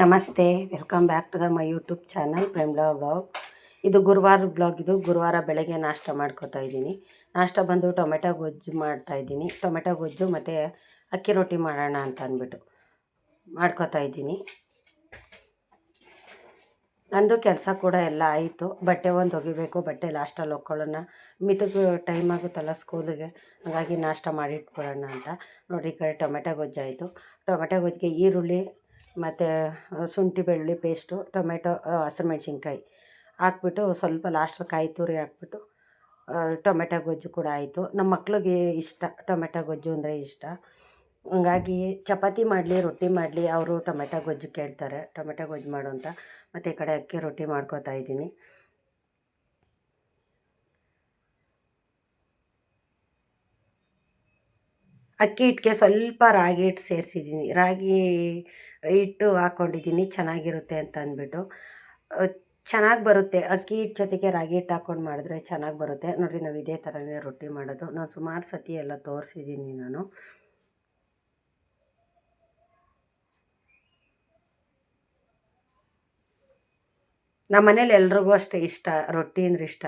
ನಮಸ್ತೆ, welcome back to the my YouTube channel Premla blog. ಇದು ಗುರುವಾರ ಬ್ಲಾಗ್, ಇದು ಗುರುವಾರ ಬೆಳಗ್ಗೆ ನಾಷ್ಟ ಮಾಡ್ಕೋತಾ ಇದ್ದೀನಿ. ನಾಷ್ಟ ಬಂದು ಟೊಮೆಟೊ ಗೊಜ್ಜು ಮಾಡ್ತಾ ಇದ್ದೀನಿ. ಟೊಮೆಟೊ ಗೊಜ್ಜು ಮತ್ತು ಅಕ್ಕಿ ರೊಟ್ಟಿ ಮಾಡೋಣ ಅಂತ ಅಂದ್ಬಿಟ್ಟು ಮಾಡ್ಕೋತಾ ಇದ್ದೀನಿ. ನಂದು ಕೆಲಸ ಕೂಡ ಎಲ್ಲ ಆಯಿತು. ಬಟ್ಟೆ ಒಂದು ಒಗಿಬೇಕು, ಬಟ್ಟೆ ಲಾಸ್ಟಲ್ಲಿ ಒಕ್ಕೊಳ್ಳೋಣ. ಮಿತಕ್ಕೆ ಟೈಮ್ ಆಗುತ್ತಲ್ಲ ಸ್ಕೂಲಿಗೆ, ಹಾಗಾಗಿ ನಾಷ್ಟ ಮಾಡಿಟ್ಕೊಳ್ಳೋಣ ಅಂತ. ನೋಡಿ ಈ ಕಡೆ ಟೊಮೆಟೊ ಗೊಜ್ಜಾಯಿತು ಟೊಮೆಟೊ ಗೊಜ್ಜಿಗೆ ಈರುಳ್ಳಿ ಮತ್ತು ಶುಂಠಿ, ಬೆಳ್ಳುಳ್ಳಿ ಪೇಸ್ಟು ಟೊಮೆಟೊ ಹಸಿಮೆಣ್ಸಿನ್ಕಾಯಿ ಹಾಕ್ಬಿಟ್ಟು ಸ್ವಲ್ಪ ಲಾಸ್ಟಲ್ಲಿ ಕಾಯಿ ತುರಿ ಹಾಕ್ಬಿಟ್ಟು ಟೊಮೆಟೊ ಗೊಜ್ಜು ಕೂಡ ಆಯಿತು. ನಮ್ಮ ಮಕ್ಳಿಗೆ ಇಷ್ಟ, ಟೊಮೆಟೊ ಗೊಜ್ಜು ಅಂದರೆ ಇಷ್ಟ. ಹಂಗಾಗಿ ಚಪಾತಿ ಮಾಡಲಿ, ರೊಟ್ಟಿ ಮಾಡಲಿ, ಅವರು ಟೊಮೆಟೊ ಗೊಜ್ಜು ಕೇಳ್ತಾರೆ. ಟೊಮೆಟೊ ಗೊಜ್ಜು ಮಾಡು ಅಂತ. ಮತ್ತು ಈ ಕಡೆ ಅಕ್ಕಿ ರೊಟ್ಟಿ ಮಾಡ್ಕೋತಾ ಇದ್ದೀನಿ. ಅಕ್ಕಿ ಹಿಟ್ಟಿಗೆ ಸ್ವಲ್ಪ ರಾಗಿ ಹಿಟ್ಟು ಸೇರಿಸಿದ್ದೀನಿ. ರಾಗಿ ಹಿಟ್ಟು ಹಾಕ್ಕೊಂಡಿದ್ದೀನಿ ಚೆನ್ನಾಗಿರುತ್ತೆ ಅಂತ ಅಂದ್ಬಿಟ್ಟು. ಚೆನ್ನಾಗಿ ಬರುತ್ತೆ. ಅಕ್ಕಿ ಹಿಟ್ಟು ಜೊತೆಗೆ ರಾಗಿ ಹಿಟ್ಟು ಹಾಕ್ಕೊಂಡು ಮಾಡಿದ್ರೆ ಚೆನ್ನಾಗಿ ಬರುತ್ತೆ. ನೋಡಿರಿ ನಾವು ಇದೇ ಥರನೇ ರೊಟ್ಟಿ ಮಾಡೋದು. ನಾನು ಸುಮಾರು ಸತಿ ಎಲ್ಲ ತೋರಿಸಿದ್ದೀನಿ ನಾನು. ನಮ್ಮ ಮನೇಲಿ ಎಲ್ರಿಗೂ ಅಷ್ಟೇ ಇಷ್ಟ, ರೊಟ್ಟಿ ಅಂದರೆ ಇಷ್ಟ.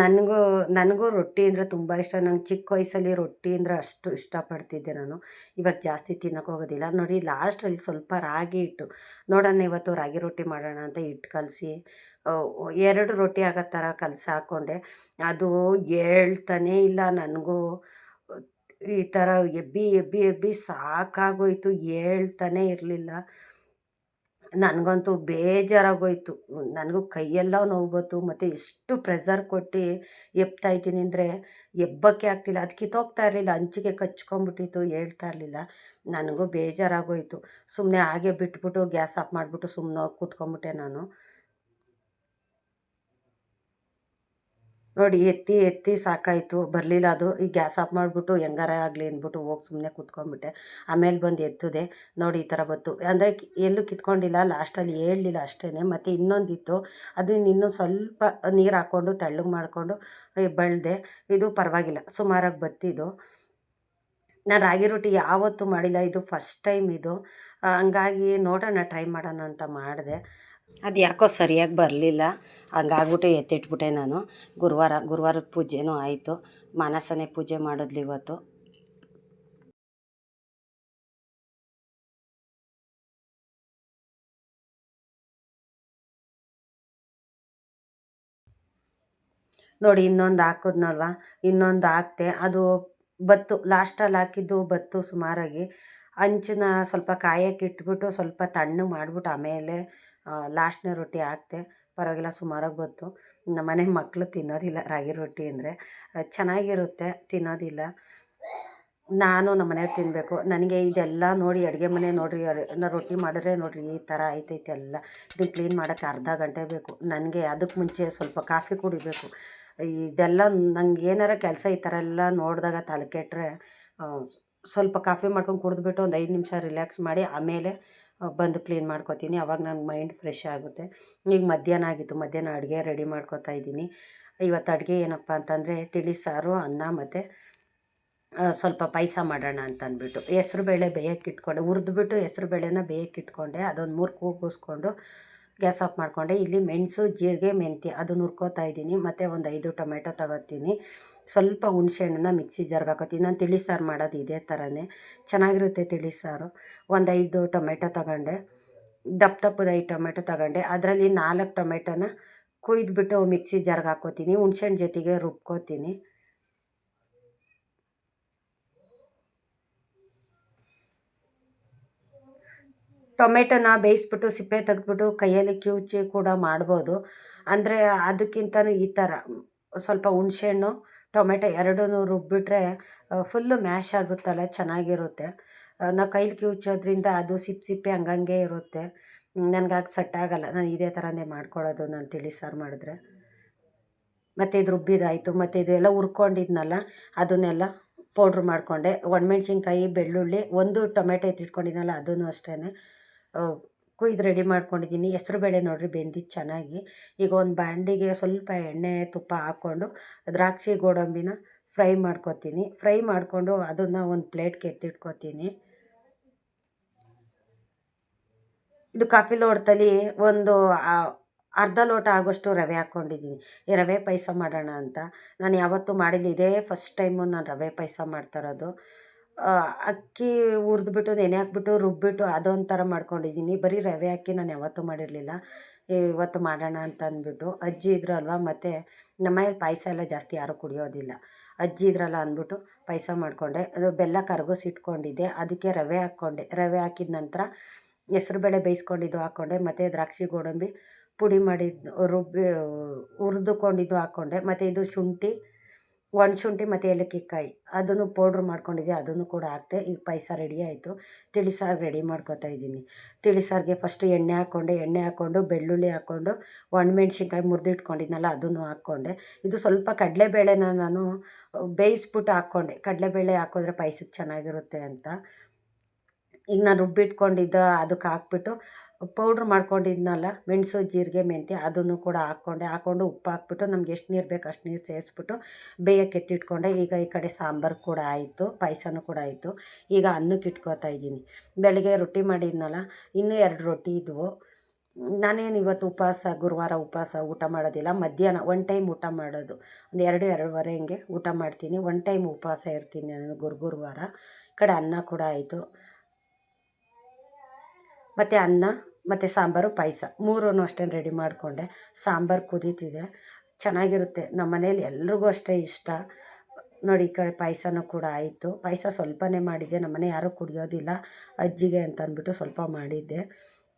ನನಗೂ ನನಗೂ ರೊಟ್ಟಿ ಅಂದರೆ ತುಂಬ ಇಷ್ಟ. ನಂಗೆ ಚಿಕ್ಕ ವಯಸ್ಸಲ್ಲಿ ರೊಟ್ಟಿ ಅಂದರೆ ಅಷ್ಟು ಇಷ್ಟಪಡ್ತಿದ್ದೆ ನಾನು. ಇವಾಗ ಜಾಸ್ತಿ ತಿನ್ನೋಕೆ ಹೋಗೋದಿಲ್ಲ. ನೋಡಿ ಲಾಸ್ಟಲ್ಲಿ ಸ್ವಲ್ಪ ರಾಗಿ ಹಿಟ್ಟು. ನೋಡೋಣ ಇವತ್ತು ರಾಗಿ ರೊಟ್ಟಿ ಮಾಡೋಣ ಅಂತ ಹಿಟ್ಟು ಕಲಸಿ ಎರಡು ರೊಟ್ಟಿ ಆಗೋ ಥರ ಕಲಸಿ ಹಾಕ್ಕೊಂಡೆ ಅದು ಹೇಳ್ತಾನೇ ಇಲ್ಲ ನನಗೂ. ಈ ಥರ ಎಬ್ಬಿ ಎಬ್ಬಿ ಎಬ್ಬಿ ಸಾಕಾಗೋಯ್ತು. ಹೇಳ್ತಾನೇ ಇರಲಿಲ್ಲ. ನನಗಂತೂ ಬೇಜಾರಾಗೋಯಿತು. ನನಗೂ ಕೈಯೆಲ್ಲ ನೋವು ಬಂತು ಮತ್ತು ಎಷ್ಟು ಪ್ರೆಝರ್ ಕೊಟ್ಟು ಎಬ್ತಾ ಇದ್ದೀನಿ ಅಂದರೆ ಎಬ್ಬಕ್ಕೆ ಆಗ್ತಿಲ್ಲ. ಅದು ಕಿತ್ತೋಗ್ತಾ ಇರಲಿಲ್ಲ. ಅಂಚಿಗೆ ಕಚ್ಕೊಂಬಿಟ್ಟಿತ್ತು ಹೇಳ್ತಾ ಇರಲಿಲ್ಲ. ನನಗೂ ಬೇಜಾರಾಗೋಯ್ತು. ಸುಮ್ಮನೆ ಹಾಗೆ ಬಿಟ್ಬಿಟ್ಟು ಗ್ಯಾಸ್ ಆಫ್ ಮಾಡಿಬಿಟ್ಟು ಸುಮ್ಮನೆ ಕೂತ್ಕೊಂಡ್ಬಿಟ್ಟೆ ನಾನು. ನೋಡಿ ಎತ್ತಿ ಎತ್ತಿ ಸಾಕಾಯಿತು. ಬರಲಿಲ್ಲ ಅದು. ಈ ಗ್ಯಾಸ್ ಆಫ್ ಮಾಡಿಬಿಟ್ಟು ಹೆಂಗಾರ ಆಗಲಿ ಅಂದ್ಬಿಟ್ಟು ಹೋಗಿ ಸುಮ್ಮನೆ ಕೂತ್ಕೊಂಡ್ಬಿಟ್ಟೆ. ಆಮೇಲೆ ಬಂದು ಎತ್ತದೆ. ನೋಡಿ ಈ ಥರ ಬಂತು. ಅಂದರೆ ಎಲ್ಲೂ ಕಿತ್ಕೊಂಡಿಲ್ಲ. ಲಾಸ್ಟಲ್ಲಿ ಹೇಳಲಿಲ್ಲ ಅಷ್ಟೇ ಮತ್ತು ಇನ್ನೊಂದಿತ್ತು. ಅದನ್ನ ಇನ್ನೊಂದು ಸ್ವಲ್ಪ ನೀರು ಹಾಕ್ಕೊಂಡು ತೆಳ್ಳಗೆ ಮಾಡಿಕೊಂಡು ಬಳ್ದೆ. ಇದು ಪರವಾಗಿಲ್ಲ. ಸುಮಾರಾಗಿ ಬತ್ತಿದ್ದು. ನಾನು ರಾಗಿ ರೊಟ್ಟಿ ಯಾವತ್ತೂ ಮಾಡಿಲ್ಲ. ಇದು ಫಸ್ಟ್ ಟೈಮ್ ಇದು. ಹಂಗಾಗಿ ನೋಡೋಣ ಟ್ರೈ ಮಾಡೋಣ ಅಂತ ಮಾಡಿದೆ. ಅದು ಯಾಕೋ ಸರಿಯಾಗಿ ಬರಲಿಲ್ಲ. ಹಂಗಾಗ್ಬಿಟ್ಟು ಎತ್ತಿಟ್ಬಿಟ್ಟೆ ನಾನು. ಗುರುವಾರ, ಗುರುವಾರದ ಪೂಜೆನೂ ಆಯಿತು. ಮಾನಸನೇ ಪೂಜೆ ಮಾಡಿದ್ಲು ಇವತ್ತು. ನೋಡಿ, ಇನ್ನೊಂದು ಹಾಕಿದ್ನಲ್ವ? ಇನ್ನೊಂದು ಹಾಕ್ತೆ. ಅದು ಬತ್ತು, ಲಾಸ್ಟಲ್ಲಿ ಹಾಕಿದ್ದು ಬತ್ತು ಸುಮಾರಾಗಿ. ಅಂಚನ್ನ ಸ್ವಲ್ಪ ಕಾಯಕ್ಕೆ ಇಟ್ಬಿಟ್ಟು ಸ್ವಲ್ಪ ತಣ್ಣಗೆ ಮಾಡಿಬಿಟ್ಟು ಆಮೇಲೆ ಲಾಸ್ಟ್ನೇ ರೊಟ್ಟಿ ಹಾಕ್ದೆ, ಪರವಾಗಿಲ್ಲ ಸುಮಾರಾಗಿ ಬಂತು. ನಮ್ಮ ಮನೆ ಮಕ್ಕಳು ತಿನ್ನೋದಿಲ್ಲ ರಾಗಿ ರೊಟ್ಟಿ ಅಂದರೆ. ಚೆನ್ನಾಗಿರುತ್ತೆ, ತಿನ್ನೋದಿಲ್ಲ. ನಾನು ನಮ್ಮ ಮನೆಯವ್ರು ತಿನ್ನಬೇಕು ನನಗೆ ಇದೆಲ್ಲ ನೋಡಿ ಅಡುಗೆ ಮನೆ ನೋಡಿರಿ ನಾ ರೊಟ್ಟಿ ಮಾಡಿದ್ರೆ ನೋಡಿರಿ ಈ ಥರ ಐತೈತೆ ಎಲ್ಲ. ಇದನ್ನು ಕ್ಲೀನ್ ಮಾಡೋಕ್ಕೆ ಅರ್ಧ ಗಂಟೆ ಬೇಕು. ನನಗೆ ಅದಕ್ಕೆ ಮುಂಚೆ ಸ್ವಲ್ಪ ಕಾಫಿ ಕುಡಿಬೇಕು. ಇದೆಲ್ಲ ನಂಗೆ ಏನಾರ ಕೆಲಸ ಈ ಥರ ಎಲ್ಲ ನೋಡಿದಾಗ ತಲೆ ಕೆಟ್ಟರೆ ಸ್ವಲ್ಪ ಕಾಫಿ ಮಾಡ್ಕೊಂಡು ಕುಡಿದ್ಬಿಟ್ಟು ಒಂದು ಐದು ನಿಮಿಷ ರಿಲ್ಯಾಕ್ಸ್ ಮಾಡಿ ಆಮೇಲೆ ಬಂದು ಕ್ಲೀನ್ ಮಾಡ್ಕೊತೀನಿ. ಅವಾಗ ನನ್ನ ಮೈಂಡ್ ಫ್ರೆಶ್ ಆಗುತ್ತೆ. ಈಗ ಮಧ್ಯಾಹ್ನ ಆಗಿತ್ತು. ಮಧ್ಯಾಹ್ನ ಅಡುಗೆ ರೆಡಿ ಮಾಡ್ಕೊತಾ ಇದ್ದೀನಿ. ಇವತ್ತು ಅಡುಗೆ ಏನಪ್ಪ ಅಂತಂದರೆ ತಿಳಿ, ಸಾರು, ಅನ್ನ ಮತ್ತು ಸ್ವಲ್ಪ ಪಾಯಸ ಮಾಡೋಣ ಅಂತ ಅಂದ್ಬಿಟ್ಟು. ಹೆಸ್ರು ಬೇಳೆ ಬೇಯಕ್ಕೆ ಇಟ್ಕೊಂಡೆ. ಹುರಿದ್ಬಿಟ್ಟು ಹೆಸ್ರು ಬೇಳೆನ ಬೇಯಕ್ಕೆ ಇಟ್ಕೊಂಡೆ. ಅದೊಂದು ಮೂರು ಕೂಗಿಸ್ಕೊಂಡು ಗ್ಯಾಸ್ ಆಫ್ ಮಾಡಿಕೊಂಡೆ. ಇಲ್ಲಿ ಮೆಣಸು, ಜೀರಿಗೆ, ಮೆಂತ್ಯ ಅದನ್ನು ಹುರ್ಕೋತಾ ಇದ್ದೀನಿ. ಮತ್ತು ಒಂದು ಐದು ಟೊಮೆಟೊ ತಗೋತೀನಿ. ಸ್ವಲ್ಪ ಹುಣ್ಸೆಹಣ್ಣನ್ನ ಮಿಕ್ಸಿ ಜಾರ್ಗೆ ಹಾಕೋತೀನಿ ನಾನು ತಿಳಿ ಸಾರು ಮಾಡೋದು ಇದೇ ಥರನೇ. ಚೆನ್ನಾಗಿರುತ್ತೆ ತಿಳಿ ಸಾರು. ಒಂದು ಐದು ಟೊಮೆಟೊ ತಗೊಂಡೆ. ದಪ್ಪ ದಪ್ಪದ ಐದು ಟೊಮೆಟೊ ತಗೊಂಡೆ. ಅದರಲ್ಲಿ ನಾಲ್ಕು ಟೊಮೆಟೊನ ಕುಯ್ದುಬಿಟ್ಟು ಮಿಕ್ಸಿ ಜಾರ್ಗೆ ಹಾಕೋತೀನಿ. ಹುಣ್ಸೆಹಣ್ಣು ಜೊತೆಗೆ ರುಬ್ಕೋತೀನಿ. ಟೊಮೆಟೊನ ಬೇಯಿಸ್ಬಿಟ್ಟು ಸಿಪ್ಪೆ ತೆಗೆದ್ಬಿಟ್ಟು ಕೈಯಲ್ಲಿ ಕಿವುಚಿ ಕೂಡ ಮಾಡ್ಬೋದು. ಅಂದರೆ ಅದಕ್ಕಿಂತನೂ ಈ ಥರ. ಸ್ವಲ್ಪ ಹುಣ್ಸೆಹಣ್ಣು ಟೊಮೆಟೊ ಎರಡೂ ರುಬ್ಬಿಟ್ರೆ ಫುಲ್ಲು ಮ್ಯಾಶ್ ಆಗುತ್ತಲ್ಲ, ಚೆನ್ನಾಗಿರುತ್ತೆ. ನಾವು ಕೈಲಿ ಕಿವುಚೋದ್ರಿಂದ ಅದು ಸಿಪ್ಪೆ ಸಿಪ್ಪೆ ಹಂಗಂಗೆ ಇರುತ್ತೆ. ನನಗೆ ಆಗ ಸೆಟ್ ನಾನು ಇದೇ ಥರನೇ ಮಾಡ್ಕೊಳ್ಳೋದು ನಾನು ತಿಳಿ ಸಾರು ಮಾಡಿದ್ರೆ. ಮತ್ತು ಇದು ರುಬ್ಬಿದಾಯಿತು. ಮತ್ತು ಇದು ಎಲ್ಲ ಹುರ್ಕೊಂಡಿದ್ನಲ್ಲ, ಅದನ್ನೆಲ್ಲ ಪೌಡ್ರ್ ಮಾಡಿಕೊಂಡೆ. ಒಣಮೆಣ್ಸಿನ್ಕಾಯಿ ಬೆಳ್ಳುಳ್ಳಿ, ಒಂದು ಟೊಮೆಟೊ ಎತ್ತಿಟ್ಕೊಂಡಿದ್ನಲ್ಲ ಅದೂ ಅಷ್ಟೇ ಕುಯ್ದು ರೆಡಿ ಮಾಡ್ಕೊಂಡಿದ್ದೀನಿ. ಹೆಸ್ರು ಬೇಳೆ ನೋಡಿರಿ ಬೆಂದಿದ್ದು ಚೆನ್ನಾಗಿ. ಈಗ ಒಂದು ಬಾಂಡಿಗೆ ಸ್ವಲ್ಪ ಎಣ್ಣೆ ತುಪ್ಪ ಹಾಕ್ಕೊಂಡು ದ್ರಾಕ್ಷಿ ಗೋಡಂಬಿನ ಫ್ರೈ ಮಾಡ್ಕೊತೀನಿ. ಫ್ರೈ ಮಾಡಿಕೊಂಡು ಅದನ್ನು ಒಂದು ಪ್ಲೇಟ್ಗೆ ಎತ್ತಿಟ್ಕೊತೀನಿ ಇದು ಕಾಫಿ ಲೋಟದಲ್ಲಿ ಒಂದು ಅರ್ಧ ಲೋಟ ಆಗೋಷ್ಟು ರವೆ ಹಾಕ್ಕೊಂಡಿದ್ದೀನಿ. ಈ ರವೆ ಪಾಯಸ ಮಾಡೋಣ ಅಂತ. ನಾನು ಯಾವತ್ತೂ ಮಾಡಿಲ್ಲ. ಇದೇ ಫಸ್ಟ್ ಟೈಮು ನಾನು ರವೆ ಪಾಯಸ ಮಾಡ್ತಾ ಇರೋದು. ಆ, ಅಕ್ಕಿ ಹುರಿದ್ಬಿಟ್ಟು, ನೆನೆ ಹಾಕ್ಬಿಟ್ಟು, ರುಬ್ಬಿಟ್ಟು ಅದೊಂಥರ ಮಾಡ್ಕೊಂಡಿದ್ದೀನಿ. ಬರೀ ರವೆ ಹಾಕಿ ನಾನು ಯಾವತ್ತೂ ಮಾಡಿರಲಿಲ್ಲ. ಇವತ್ತು ಮಾಡೋಣ ಅಂತ ಅಂದ್ಬಿಟ್ಟು. ಅಜ್ಜಿ ಇದ್ರಲ್ವ, ಮತ್ತು ನಮ್ಮನೇಲಿ ಪಾಯಸ ಎಲ್ಲ ಜಾಸ್ತಿ ಯಾರೂ ಕುಡಿಯೋದಿಲ್ಲ. ಅಜ್ಜಿ ಇದ್ರಲ್ಲ ಅಂದ್ಬಿಟ್ಟು ಪಾಯಸ ಮಾಡಿಕೊಂಡೆ. ಅದು ಬೆಲ್ಲ ಕರಗಿಸಿಟ್ಕೊಂಡಿದ್ದೆ ಅದಕ್ಕೆ ರವೆ ಹಾಕ್ಕೊಂಡೆ. ರವೆ ಹಾಕಿದ ನಂತರ ಹೆಸ್ರುಬೇಳೆ ಬೇಯಿಸ್ಕೊಂಡಿದ್ದು ಹಾಕ್ಕೊಂಡೆ. ಮತ್ತು ದ್ರಾಕ್ಷಿ ಗೋಡಂಬಿ ಪುಡಿ ಮಾಡಿದ್ದು, ರುಬ್ಬಿ ಹುರಿದುಕೊಂಡಿದ್ದು ಹಾಕ್ಕೊಂಡೆ. ಮತ್ತು ಇದು ಶುಂಠಿ ಒಣಶುಂಠಿ ಮತ್ತು ಏಲಕ್ಕಿಕಾಯಿ. ಅದನ್ನು ಪೌಡ್ರ್ ಮಾಡ್ಕೊಂಡಿದ್ದೆ, ಅದನ್ನು ಕೂಡ ಹಾಕಿದೆ. ಈಗ ಪಾಯಸ ರೆಡಿ ಆಯಿತು. ತಿಳಿ ಸಾರು ರೆಡಿ ಮಾಡ್ಕೊತಾ ಇದ್ದೀನಿ. ತಿಳಿ ಸಾರಿಗೆ ಫಸ್ಟ್ ಎಣ್ಣೆ ಹಾಕ್ಕೊಂಡೆ. ಎಣ್ಣೆ ಹಾಕ್ಕೊಂಡು, ಬೆಳ್ಳುಳ್ಳಿ ಹಾಕ್ಕೊಂಡು, ಒಣಮೆಣ್ಸಿನ್ಕಾಯಿ ಮುರಿದಿಟ್ಕೊಂಡಿದ್ನಲ್ಲ, ಅದನ್ನು ಹಾಕ್ಕೊಂಡೆ. ಇದು ಸ್ವಲ್ಪ ಕಡಲೆಬೇಳೆನ ನಾನು ಬೇಯಿಸ್ಬಿಟ್ಟು ಹಾಕ್ಕೊಂಡೆ. ಕಡಲೆಬೇಳೆ ಹಾಕಿದ್ರೆ ಪಾಯಸಕ್ಕೆ ಚೆನ್ನಾಗಿರುತ್ತೆ ಅಂತ. ಈಗ ನಾನು ರುಬ್ಬಿಟ್ಕೊಂಡಿದ್ದ, ಅದಕ್ಕೆ ಹಾಕ್ಬಿಟ್ಟು ಪೌಡ್ರ್ ಮಾಡ್ಕೊಂಡಿದ್ನಲ್ಲ, ಮೆಣಸು, ಜೀರಿಗೆ, ಮೆಂತ್ಯ ಅದನ್ನು ಕೂಡ ಹಾಕ್ಕೊಂಡೆ. ಹಾಕ್ಕೊಂಡು ಉಪ್ಪು ಹಾಕ್ಬಿಟ್ಟು ನಮ್ಗೆ ಎಷ್ಟು ನೀರು ಬೇಕು ಅಷ್ಟು ನೀರು ಸೇರಿಸ್ಬಿಟ್ಟು ಬೇಯಕ್ಕೆ ಎತ್ತಿಟ್ಕೊಂಡೆ. ಈಗ ಈ ಕಡೆ ಸಾಂಬಾರು ಕೂಡ ಆಯಿತು, ಪಾಯಸನೂ ಕೂಡ ಆಯಿತು. ಈಗ ಅನ್ನಕ್ಕೆ ಇಟ್ಕೋತಾ ಇದ್ದೀನಿ. ಬೆಳಗ್ಗೆ ರೊಟ್ಟಿ ಮಾಡಿದ್ನಲ್ಲ, ಇನ್ನೂ ಎರಡು ರೊಟ್ಟಿ ಇದ್ವು. ನಾನೇನು ಇವತ್ತು ಉಪವಾಸ, ಗುರುವಾರ ಉಪವಾಸ ಊಟ ಮಾಡೋದಿಲ್ಲ. ಮಧ್ಯಾಹ್ನ ಒನ್ ಟೈಮ್ ಊಟ ಮಾಡೋದು. ಒಂದು ಎರಡು, ಎರಡೂವರೆ ಹಿಂಗೆ ಊಟ ಮಾಡ್ತೀನಿ. ಒನ್ ಟೈಮ್ ಉಪವಾಸ ಇರ್ತೀನಿ ನಾನು ಗುರು, ಗುರುವಾರ. ಈ ಕಡೆ ಅನ್ನ ಕೂಡ ಆಯಿತು. ಮತ್ತು ಅನ್ನ ಮತ್ತು ಸಾಂಬಾರು ಪಾಯಸ. ಮೂರೂ ಅಷ್ಟೇ ರೆಡಿ ಮಾಡಿಕೊಂಡೆ. ಸಾಂಬಾರು ಕುದೀತಿದೆ. ಚೆನ್ನಾಗಿರುತ್ತೆ. ನಮ್ಮ ಮನೇಲಿ ಎಲ್ರಿಗೂ ಅಷ್ಟೇ ಇಷ್ಟ. ನೋಡಿ, ಈ ಕಡೆ ಪಾಯಸನೂ ಕೂಡ ಆಯಿತು. ಪಾಯಸ ಸ್ವಲ್ಪನೇ ಮಾಡಿದ್ದೆ. ನಮ್ಮನೆ ಯಾರೂ ಕುಡಿಯೋದಿಲ್ಲ. ಅಜ್ಜಿಗೆ ಅಂತ ಅಂದ್ಬಿಟ್ಟು ಸ್ವಲ್ಪ ಮಾಡಿದ್ದೆ.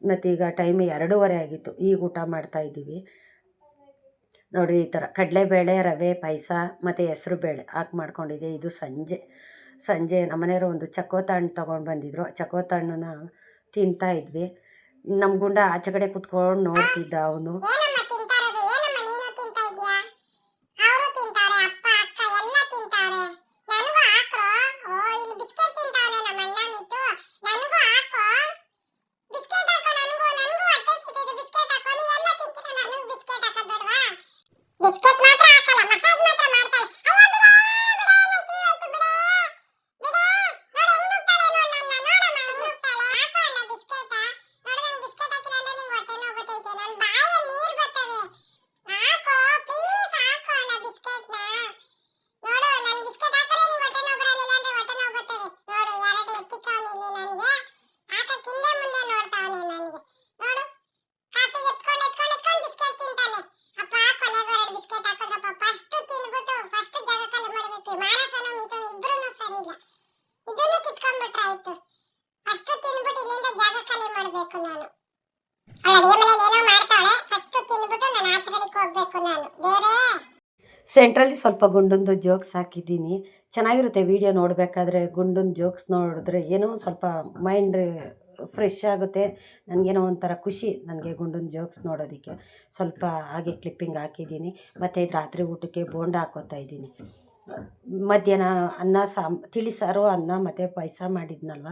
ಮತ್ತು ಈಗ ಟೈಮ್ ಎರಡೂವರೆ ಆಗಿತ್ತು. ಈಗ ಊಟ ಮಾಡ್ತಾಯಿದ್ದೀವಿ ನೋಡಿರಿ, ಈ ಥರ ಕಡಲೆಬೇಳೆ, ರವೆ, ಪಾಯಸ, ಮತ್ತು ಹೆಸ್ರು ಬೇಳೆ ಹಾಕಿ ಮಾಡ್ಕೊಂಡಿದ್ದೆ. ಇದು ಸಂಜೆ. ಸಂಜೆ ನಮ್ಮನೆಯವರು ಒಂದು ಚಕೋತ ಹಣ್ಣು ತೊಗೊಂಡು ಬಂದಿದ್ದರು ಚಕೋತ ಹಣ್ಣನ್ನ ತಿಂತಾ ಇದ್ವಿ. ನಮ್ಮ ಗುಂಡ ಆಚೆ ಕಡೆ ಕುತ್ಕೊಂಡು ನೋಡ್ತಿದ್ದ ಅವನು ಏನಮ್ಮ ತಿಂತಾ ಇರೋದು ಏನಮ್ಮ ನೀನು ತಿಂತಾ ಇದ್ಯಾ ಅವರು ತಿಂತಾರೆ ಅಪ್ಪ ಅಕ್ಕ ಎಲ್ಲ ತಿಂತಾರೆ ನನಗೂ ಹಾಕ್ರೋ ಓ ಇಲ್ಲಿ ಬಿಸ್ಕೆಟ್ ತಿಂತಾವನೆ ನಮ್ಮ ಅಣ್ಣ ಮಿತ್ತು ನನಗೂ ಹಾಕೋ ಬಿಸ್ಕೆಟ್ ಹಾಕೋ ನನಗೂ ನನಗೂ ಹೊಟ್ಟೆ ಸಿಕ್ಕಿದೆ ಬಿಸ್ಕೆಟ್ ಹಾಕೋ ನೀವೆಲ್ಲ ತಿಂತೀರಾ ನನಗೂ ಬಿಸ್ಕೆಟ್ ಹಾಕೋದ್ ಬೇಡವಾ ಬಿಸ್ಕೆಟ್ ಮಾತ್ರ ಹಾಕಲ್ಲ ಮಸಾಜ್ ಮಾತ್ರ ಮಾಡ್ತಾಳೆ ಅಯ್ಯೋ ಬಿಡೇ ಬಿಡೇ ನನ್ನ ಕಿವಿ ಹೋಯ್ತು ಬಿಡೇ ಬಿಡೇ ನೋಡಿ ಹೆಂಗ್ ಹೋಗ್ತಾಳೆ ನೋಡ್ ನನ್ನ ನೋಡಮ್ಮ ಹೆಂಗ್ ಹೋಗ್ತಾಳೆ ಹಾಕೋ ಅಣ್ಣ ಬಿಸ್ಕೆಟ ನೋಡು ನಂಗೆ ಬಿಸ್ಕೆಟ್ ಹಾಕಿಲ್ಲ ಅಂದ್ರೆ ನಿಂಗೆ ಹೊಟ್ಟೆ ನೋವು ಬರ್ತೈತೆ ನನ್ನ ಬಾಯಲ್ಲಿ ನೀರು ಬರ್ತವೆ ಹಾಕೋ ಪ್ಲೀಸ್ ಹಾಕೋ ಅಣ್ಣ ಬಿಸ್ಕೆಟ್ನ ನೋಡು ನನ್ನ ಬಿಸ್ಕೆಟ್ ಹಾಕಿದ್ರೆ ನಿಂಗೆ ಹೊಟ್ಟೆ ನೋವು ಬರಲಿಲ್ಲ ಅಂದ್ರೆ ಹೊಟ್ಟೆ ನೋವು ಬರ್ತವೆ ನೋಡು ಎರಡು ಎತ್ತಿಕವನಿ ಇಲ್ಲಿ ನನಗೆ ಹಾಕಕ್ಕೆ ಹಿಂದೆ ಮುಂದೆ ನೋಡ್ತಾವನೆ ನನಗೆ ನೋಡು ಕಾಫಿ ಎತ್ಕೊಂಡು ಎತ್ಕೊಂಡು ಎತ್ಕೊಂಡು ಬಿಸ್ಕೆಟ್ ತಿಂತಾನೆ ಅಪ್ಪ ಕೊನೆಗೂ ಎರಡು ಬಿಸ್ಕೆಟ್ ಹಾಕಿದ್ರಪ್ಪ ಫಸ್ಟ್ ತಿಂದ್ಬಿಟ್ಟು ಫಸ್ಟ್ ಜಾಗ ಖಾಲಿ ಮಾಡಬೇಕು ಮಾನಸನು ಮಿಥುನು ಇಬ್ರು ಸರಿ ಇಲ್ಲ ಇದನ್ನು ಕಿತ್ಕೊಂಡ್ಬಿಟ್ರೆ ಆಯ್ತು ಅಷ್ಟು ತಿಂದ್ಬಿಟ್ಟು ಇಲ್ಲಿಂದ ಜಾಗ ಖಾಲಿ ಮಾಡಬೇಕು ನಾನು ಅವಳು ಅಡಿಗೆ ಮನೇಲಿ ಏನೋ ಮಾಡ್ತಾಳೆ ಫಸ್ಟ್ ತಿಂದ್ಬಿಟ್ಟು ನಾನು ಆಚೆ ಕಡೆಗೆ ಹೋಗ್ಬೇಕು ನಾನು. ಬೇರೆ? ಸೆಂಟ್ರಲ್ಲಿ ಸ್ವಲ್ಪ ಗುಂಡೊಂದು ಜೋಕ್ಸ್ ಹಾಕಿದ್ದೀನಿ. ಚೆನ್ನಾಗಿರುತ್ತೆ ವಿಡಿಯೋ ನೋಡಬೇಕಾದ್ರೆ ಗುಂಡೊಂದು ಜೋಕ್ಸ್ ನೋಡಿದ್ರೆ ಏನೋ ಸ್ವಲ್ಪ ಮೈಂಡ್ ಫ್ರೆಶ್ ಆಗುತ್ತೆ. ನನಗೇನೋ ಒಂಥರ ಖುಷಿ ನನಗೆ ಗುಂಡನ ಜೋಕ್ಸ್ ನೋಡೋದಕ್ಕೆ. ಸ್ವಲ್ಪ ಹಾಗೆ ಕ್ಲಿಪ್ಪಿಂಗ್ ಹಾಕಿದ್ದೀನಿ. ಮತ್ತು ಇದು ರಾತ್ರಿ ಊಟಕ್ಕೆ ಬೋಂಡ ಹಾಕೋತಾ ಇದ್ದೀನಿ. ಮಧ್ಯಾಹ್ನ ಅನ್ನ ಸಾಂಬ ತಿಳಿಸಾರು ಅನ್ನ ಮತ್ತು ಪಾಯಸ ಮಾಡಿದ್ನಲ್ವ?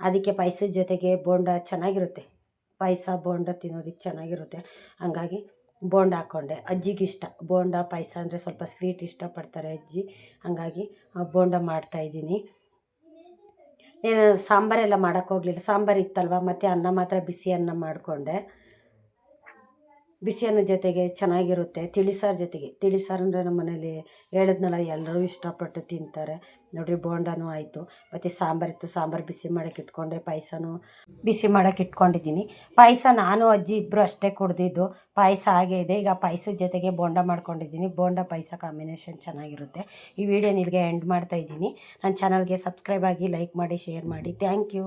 ಅದಕ್ಕೆ ಪಾಯಸದ ಜೊತೆಗೆ ಬೋಂಡ ಚೆನ್ನಾಗಿರುತ್ತೆ. ಪಾಯಸ, ಬೋಂಡ ತಿನ್ನೋದಕ್ಕೆ ಚೆನ್ನಾಗಿರುತ್ತೆ. ಹಂಗಾಗಿ ಬೋಂಡ ಹಾಕ್ಕೊಂಡೆ ಅಜ್ಜಿಗೆ ಇಷ್ಟ. ಬೋಂಡ ಪಾಯಸ ಅಂದರೆ ಸ್ವಲ್ಪ ಸ್ವೀಟ್ ಇಷ್ಟಪಡ್ತಾರೆ ಅಜ್ಜಿ. ಹಾಗಾಗಿ ಬೋಂಡ ಮಾಡ್ತಾಯಿದ್ದೀನಿ ಏನು ಸಾಂಬಾರೆಲ್ಲ ಮಾಡೋಕ್ಕೆ ಹೋಗಲಿಲ್ಲ. ಸಾಂಬಾರು ಇತ್ತಲ್ವ? ಮತ್ತು ಅನ್ನ ಮಾತ್ರ ಬಿಸಿ ಅನ್ನ ಮಾಡಿಕೊಂಡೆ. ಬಿಸಿ ಅನ್ನ ಜೊತೆಗೆ ಚೆನ್ನಾಗಿರುತ್ತೆ. ತಿಳಿಸಾರು ಜೊತೆಗೆ. ತಿಳಿಸಾರು ಅಂದರೆ ನಮ್ಮ ಮನೇಲಿ ಹೇಳಿದ್ನಲ್ಲ, ಎಲ್ಲರೂ ಇಷ್ಟಪಟ್ಟು ತಿಂತಾರೆ. ನೋಡಿರಿ ಬೋಂಡನೂ ಆಯಿತು, ಮತ್ತು ಸಾಂಬಾರಿತ್ತು ಸಾಂಬಾರು ಬಿಸಿ ಮಾಡೋಕೆ ಇಟ್ಕೊಂಡೆ, ಪಾಯಸನೂ ಬಿಸಿ ಮಾಡೋಕೆ ಇಟ್ಕೊಂಡಿದ್ದೀನಿ. ಪಾಯಸ ನಾನು, ಅಜ್ಜಿ ಇಬ್ಬರು ಅಷ್ಟೇ ಕುಡ್ದಿದ್ದು, ಪಾಯಸ ಹಾಗೆ ಇದೆ. ಈಗ ಪಾಯಸದ ಜೊತೆಗೆ ಬೋಂಡ ಮಾಡ್ಕೊಂಡಿದ್ದೀನಿ. ಬೋಂಡ ಪಾಯಸ ಕಾಂಬಿನೇಷನ್ ಚೆನ್ನಾಗಿರುತ್ತೆ. ಈ ವಿಡಿಯೋ ಇಲ್ಲಿಗೆ ಎಂಡ್ ಮಾಡ್ತಾಯಿದ್ದೀನಿ ನನ್ನ ಚಾನಲ್ಗೆ ಸಬ್ಸ್ಕ್ರೈಬ್ ಆಗಿ ಲೈಕ್ ಮಾಡಿ ಶೇರ್ ಮಾಡಿ. Thank you